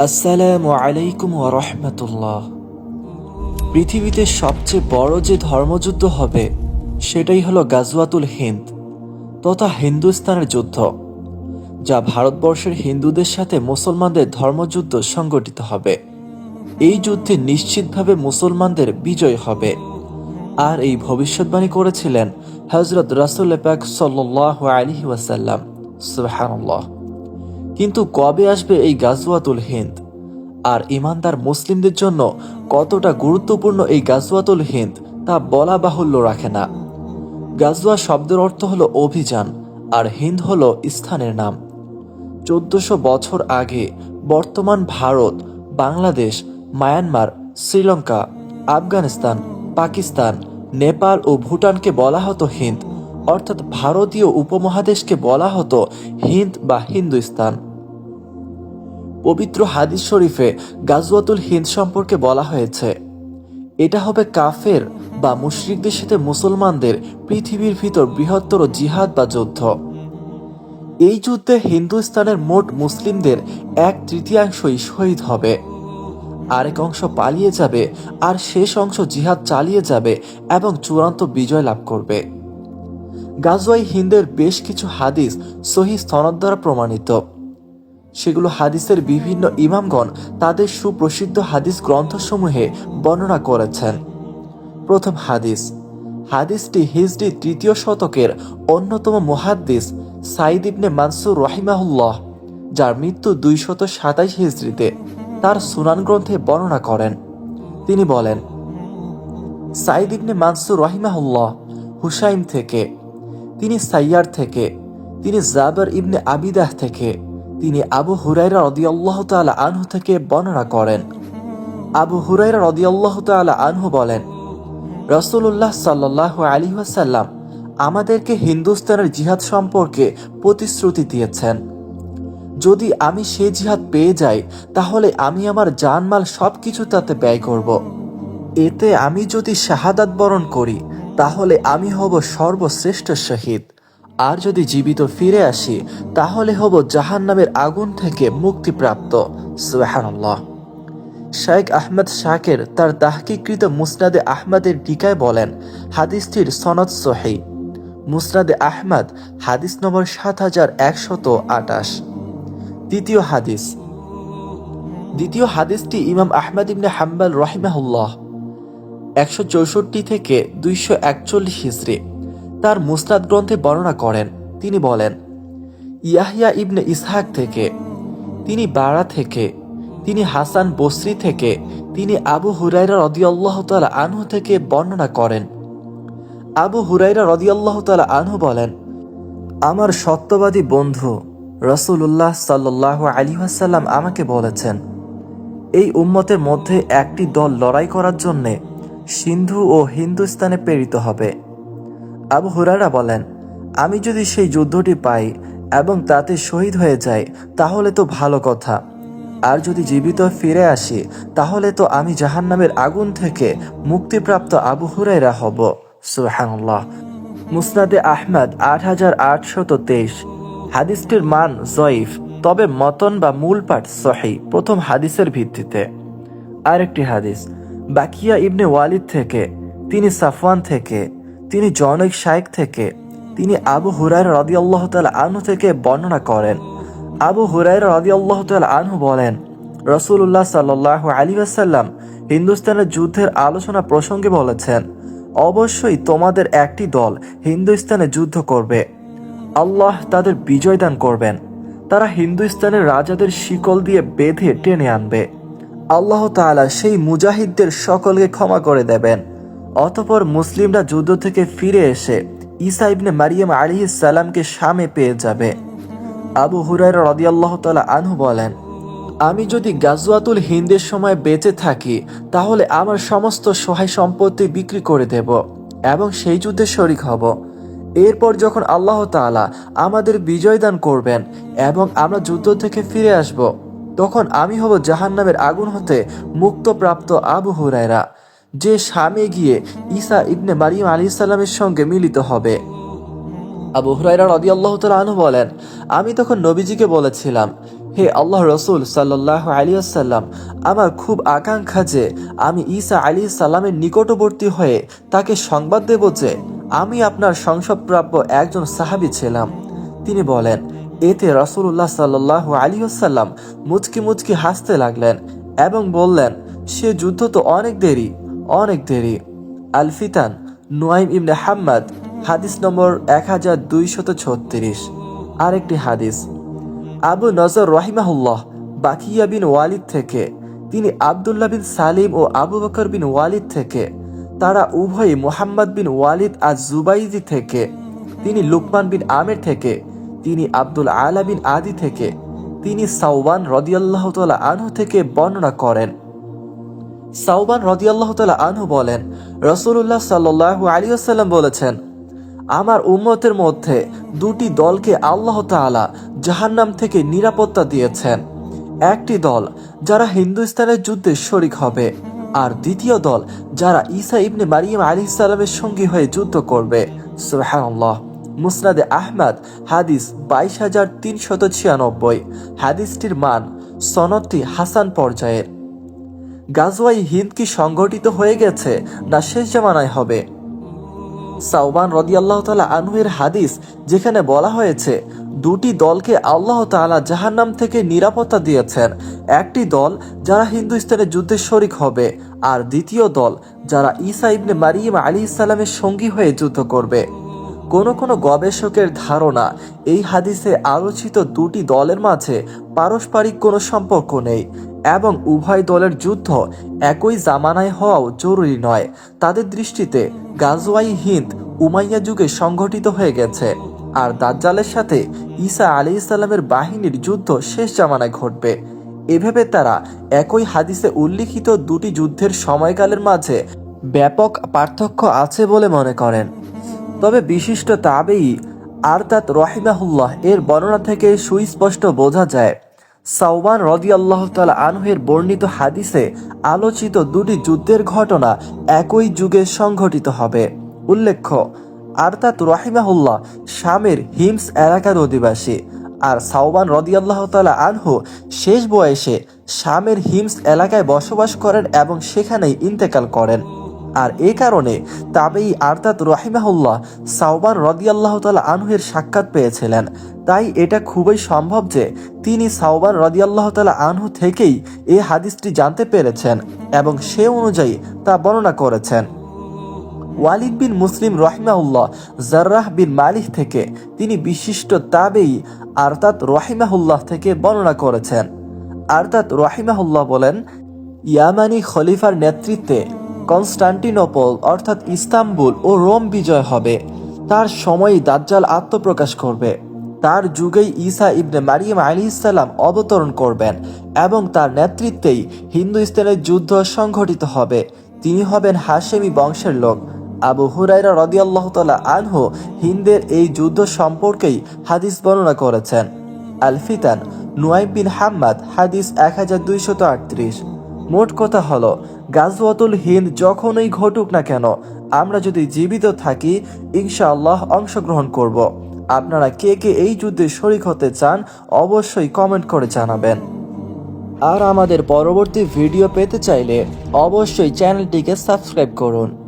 আসসালামু আলাইকুম রহমতুল্লাহ। পৃথিবীতে সবচেয়ে বড় যে ধর্মযুদ্ধ হবে, সেটাই হলো গাজওয়াতুল হিন্দ তথা হিন্দুস্তানের যুদ্ধ, যা ভারতবর্ষের হিন্দুদের সাথে মুসলমানদের ধর্মযুদ্ধ সংগঠিত হবে। এই যুদ্ধে নিশ্চিতভাবে মুসলমানদের বিজয় হবে। আর এই ভবিষ্যৎবাণী করেছিলেন হজরত রাসুল পাক সাল্লাহ আলী ওয়াসাল্লাম। সুবহানাল্লাহ। কিন্তু কবে আসবে এই গাজওয়াতুল হিন্দ? আর ইমানদার মুসলিমদের জন্য কতটা গুরুত্বপূর্ণ এই গাজওয়াতুল হিন্দ তা বলা বাহুল্য রাখে না। গাজওয়া শব্দের অর্থ হল অভিযান, আর হিন্দ হল স্থানের নাম। চোদ্দশো বছর আগে বর্তমান ভারত, বাংলাদেশ, মায়ানমার, শ্রীলঙ্কা, আফগানিস্তান, পাকিস্তান, নেপাল ও ভুটানকে বলা হতো হিন্দ, অর্থাৎ ভারতীয় উপমহাদেশকে বলা হতো হিন্দ বা হিন্দুস্তান। পবিত্র হাদিস শরীফে গাজওয়াতুল হিন্দ সম্পর্কে বলা হয়েছে। এটা হবে কাফের বা মুশরিকদের সাথে মুসলমানদের পৃথিবীর ভিতর বৃহত্তর জিহাদ বা যুদ্ধ। এই যুদ্ধে হিন্দুস্তানের মোট মুসলিমদের এক তৃতীয়াংশই শহীদ হবে। আরেক অংশ পালিয়ে যাবে আর শেষ অংশ জিহাদ চালিয়ে যাবে এবং চূড়ান্ত বিজয় লাভ করবে। গাজওয়াই হিন্দের বেশ কিছু হাদিস সহি স্তনদ দ্বারা প্রমাণিত। সেগুলো হাদিসের বিভিন্ন ইমামগণ তাদের সুপ্রসিদ্ধ হাদিস গ্রন্থসমূহে বর্ণনা করেছেন। প্রথম হাদিস, হাদিসটি হিজড়ি তৃতীয় শতকের অন্যতম মুহাদ্দিস সাইদ ইবনে মানসুর রহিমাহুল্লাহ, যার মৃত্যু দুইশত সাতাইশ হিজড়িতে তার সুনান গ্রন্থে বর্ণনা করেন। তিনি বলেন সাইদ ইবনে মানসুর রহিমাহুল্লাহ হুসাইম থেকে, তিনি সাইয়ার থেকে, তিনি জাবার ইবনে আবিদাহ থেকে তিনি আবু হুরাইরা রদিয়াল্লাহ তাআলা আনহু থেকে বর্ণনা করেন। আবু হুরাইরা রদিয়াল্লাহ তাআলা আনহু বলেন রসুল্লাহ সাল্লাহ আলী ওয়াসাল্লাম আমাদেরকে হিন্দুস্তানের জিহাদ সম্পর্কে প্রতিশ্রুতি দিয়েছেন। যদি আমি সে জিহাদ পেয়ে যাই, তাহলে আমি আমার জানমাল সবকিছু তাতে ব্যয় করব। এতে আমি যদি শাহাদাত বরণ করি, তাহলে আমি হব সর্বশ্রেষ্ঠ শহীদ। আর যদি জীবিত ফিরে আসি, তাহলে হব জাহান নামের আগুন থেকে মুক্তিপ্রাপ্ত। সুহানুল্লাহ শাইখ আহমদ শাকের তার তাহকিকৃত মুসনাদে আহমদের টিকায় বলেন, হাদিসটির সনদ সহি। মুসনাদে আহমদ, হাদিস নম্বর সাত হাজার একশত আটাশ দ্বিতীয় হাদিস। দ্বিতীয় হাদিসটি ইমাম আহমদ ইবনে হাম্বাল রহিমাহুল্লাহ, একশো চৌষট্টি থেকে দুইশো একচল্লিশ হিসড়ি তার মুসনাদ গ্রন্থে বর্ণনা করেন। তিনি বলেন, ইয়াহিয়া ইবনে ইসহাক থেকে, তিনি বাড়া থেকে, তিনি হাসান বসরি থেকে, তিনি আবু হুরাইরা রদিয়াল্লাহ তালা আনহু থেকে বর্ণনা করেন। আবু হুরাইরা রদিয়াল্লাহ তালা আনহু বলেন, আমার সত্যবাদী বন্ধু রসুল্লাহ সাল্লাহ আলী আসাল্লাম আমাকে বলেছেন, এই উম্মতের মধ্যে একটি দল লড়াই করার জন্যে সিন্ধু ও হিন্দুস্তানে প্রেরিত হবে। আবু হুরারা বলেন, আমি যদি সেই যুদ্ধটি পাই এবং তাতে শহীদ হয়ে যাই, তাহলে তো ভালো কথা। আর যদি জীবিত ফিরে আসি, তাহলে তো আমি জাহান্নামের আগুন থেকে মুক্তিপ্রাপ্ত আবু হুরাইরা হব। সুহানুল্লাহ মুসনাদে আহমদ আট হাজার আটশত তেইশ। হাদিসটির মান জয়ীফ, তবে মতন বা মূল পাঠ সহি, প্রথম হাদিসের ভিত্তিতে। আরেকটি হাদিস, বাকিয়া ইবনে ওয়ালিদ থেকে, তিনি সাফওয়ান থেকে তিনি জনৈক শাইক থেকে, তিনি আবু হুরাইর রদি আল্লাহ তাল আনহু থেকে বর্ণনা করেন। আবু হুরাইর রদি আল্লাহ তাল আনহু বলেন রসুল্লাহ সাল্লাহ আলী আসাল্লাম হিন্দুস্তানের যুদ্ধের আলোচনা প্রসঙ্গে বলেছেন, অবশ্যই তোমাদের একটি দল হিন্দুস্তানে যুদ্ধ করবে। আল্লাহ তাদের বিজয় দান করবেন। তারা হিন্দুস্তানের রাজাদের শিকল দিয়ে বেঁধে টেনে আনবে। আল্লাহ তাআলা সেই মুজাহিদদের সকলকে ক্ষমা করে দেবেন। অতপর মুসলিমরা যুদ্ধ থেকে ফিরে এসে ঈসা ইবনে মারিয়াম আলী সালামকে সামে পেয়ে যাবে। আবু হুরাইরা রদিয়াল্লাহ তালা আনহু বলেন, আমি যদি গাজওয়াতুল হিন্দের সময় বেঁচে থাকি, তাহলে আমার সমস্ত সহায় সম্পত্তি বিক্রি করে দেব এবং সেই যুদ্ধে শরিক হব। এরপর যখন আল্লাহ তাআলা আমাদের বিজয় দান করবেন এবং আমরা যুদ্ধ থেকে ফিরে আসব, তখন আমি হব জাহান্নামের আগুন হতে মুক্তপ্রাপ্ত আবু হুরায়রা। যে সামে গিয়ে ঈসা ইবনে মারিয়াম আলী ইসাল্লামের সঙ্গে মিলিত হবে। আবু হুরাইরা রদি আল্লাহ আনহু বলেন, আমি তখন নবীজিকে বলেছিলাম, হে আল্লাহ রসুল সাল্লাহ আলিয়াল্লাম আমার খুব আকাঙ্ক্ষা যে আমি ঈসা আলী সাল্লামের নিকটবর্তী হয়ে তাকে সংবাদ দেব যে আমি আপনার সংসদপ্রাপ্য একজন সাহাবী ছিলাম। তিনি বলেন, এতে রসুল্লাহ সাল্লাহ আলিয়াল্লাম মুচকি মুচকি হাসতে লাগলেন এবং বললেন, সে যুদ্ধ তো অনেক দেরি অনেক দেরি। আল ফিতান নুয়াইম ইবনে হাম্মাদ, হাদিস নম্বর এক হাজার দুইশত ছত্রিশ। আরেকটি হাদিস। আবু নজর রহিমাহুল্লাহ, বাকিয়া বিন ওয়ালিদ থেকে। তিনি আবদুল্লাহ বিন সালিম ও আবু বকর বিন ওয়ালিদ থেকে। তারা উভয়ই মোহাম্মদ বিন ওয়ালিদ আজ জুবাইদি থেকে। তিনি লুকমান বিন আমের থেকে। তিনি আব্দুল আলা বিন আদি থেকে। তিনি সাউবান রদিয়াল্লাহ তালা আনহু থেকে বর্ণনা করেন। সাউবান রদিয়াল্লাহ তালা আনহু বলেন রসুল্লাহ সাল্লাহ আলিয়াল্লাম বলেছেন, আমার উম্মতের মধ্যে দুটি দলকে আল্লাহ তাআলা জাহান্নাম থেকে নিরাপত্তা দিয়েছেন। একটি দল যারা হিন্দুস্তানের যুদ্ধে শরিক হবে, আর দ্বিতীয় দল যারা ঈসা ইবনে মারিয়াম আলী ইসলামের সঙ্গী হয়ে যুদ্ধ করবে। সুবহানাল্লাহ। মুসনাদে আহমদ, হাদিস বাইশ হাজার তিনশত ছিয়ানব্বই। হাদিসটির মান সনদটি হাসান পর্যায়ের। গাজওয়াই হিন্দ কি সংগঠিত হয়ে গেছে না শেষ জামানায় হবে? সাউবান রদিয়াল্লাহ তালা আনহুয়ের হাদিস যেখানে বলা হয়েছে, দুটি দলকে আল্লাহ তাআলা জাহান্নাম থেকে নিরাপত্তা দিয়েছেন। একটি দল যারা হিন্দুস্তানের যুদ্ধে শরিক হবে আর দ্বিতীয় দল যারা ঈসা ইবনে মারিয়াম আলী ইসলামের সঙ্গী হয়ে যুদ্ধ করবে। কোনো কোনো গবেষকের ধারণা এই হাদিসে আলোচিত দুটি দলের মাঝে পারস্পরিক কোনো সম্পর্ক নেই। এবং উভয় দলের যুদ্ধ একই জামানায় হওয়াও জরুরি নয়। তাদের দৃষ্টিতে গাজওয়াই হিন্দ উমাইয়া যুগে সংঘটিত হয়ে গেছে। আর দাজ্জালের সাথে ঈসা আলী ইসলামের বাহিনীর যুদ্ধ শেষ জামানায় ঘটবে। এভাবে তারা একই হাদিসে উল্লিখিত দুটি যুদ্ধের সময়কালের মাঝে ব্যাপক পার্থক্য আছে বলে মনে করেন। তবে বিশিষ্ট তাবেই আরতাত রহিমাহুল্লাহ এর বর্ণনা থেকে সুস্পষ্ট বোঝা যায়। সাউবান রদি আল্লাহ তালা আনহের বর্ণিত হাদিসে আলোচিত দুটি যুদ্ধের ঘটনা একই যুগে সংঘটিত হবে। উল্লেখ্য, আরতাত রহিমাহুল্লাহ শামের হিমস এলাকার অধিবাসী আর সাউবান রদিয়াল্লাহ তালা আনহু শেষ বয়সে শামের হিমস এলাকায় বসবাস করেন এবং সেখানেই ইন্তেকাল করেন। আর এ কারণে তাবেই আর্তাত রহিমাহুল্লাহ সাউবান রদিয়াল্লাহ তালা আনহুয়ের সাক্ষাৎ পেয়েছিলেন। তাই এটা খুবই সম্ভব যে তিনি সাউবান রদিয়াল্লাহ তালা আনহু থেকেই এই হাদিসটি জানতে পেরেছেন এবং সে অনুযায়ী তা বর্ণনা করেছেন। ওয়ালিদ বিন মুসলিম রহিমাহুল্লাহ জার্রাহ বিন মালিক থেকে তিনি বিশিষ্ট তাবেই আরতাত রহিমাহুল্লাহ থেকে বর্ণনা করেছেন। আরতাত রহিমাহুল্লাহ বলেন, ইয়ামানি খলিফার নেতৃত্বে কনস্টান্টিনোপল, অর্থাৎ ইস্তাম্বুল ও রোম বিজয় হবে। তার সময়ই দাজ্জাল আত্মপ্রকাশ করবে। তার যুগেই ঈসা ইবনে মারিয়াম আলী ইসাল্লাম অবতরণ করবেন এবং তার নেতৃত্বেই হিন্দু ইসলামের যুদ্ধ সংঘটিত হবে। তিনি হবেন হাশেমি বংশের লোক। আবু হুরাইরা রদিয়াল্লাহ তালা আনহু হিন্দের এই যুদ্ধ সম্পর্কেই হাদিস বর্ণনা করেছেন। আল ফিতান নুয়াইম বিন হাম্মাদ, হাদিস এক হাজার দুইশত আটত্রিশ। মোট কথা হলো গাজওয়াতুল হিন্দ যখনই ঘটুক না কেন, আমরা যদি জীবিত থাকি, ইনশাআল্লাহ অংশগ্রহণ করব। আপনারা কে কে এই যুদ্ধে শরিক হতে চান, অবশ্যই কমেন্ট করে জানাবেন। আর আমাদের পরবর্তী ভিডিও পেতে চাইলে অবশ্যই চ্যানেলটিকে সাবস্ক্রাইব করুন।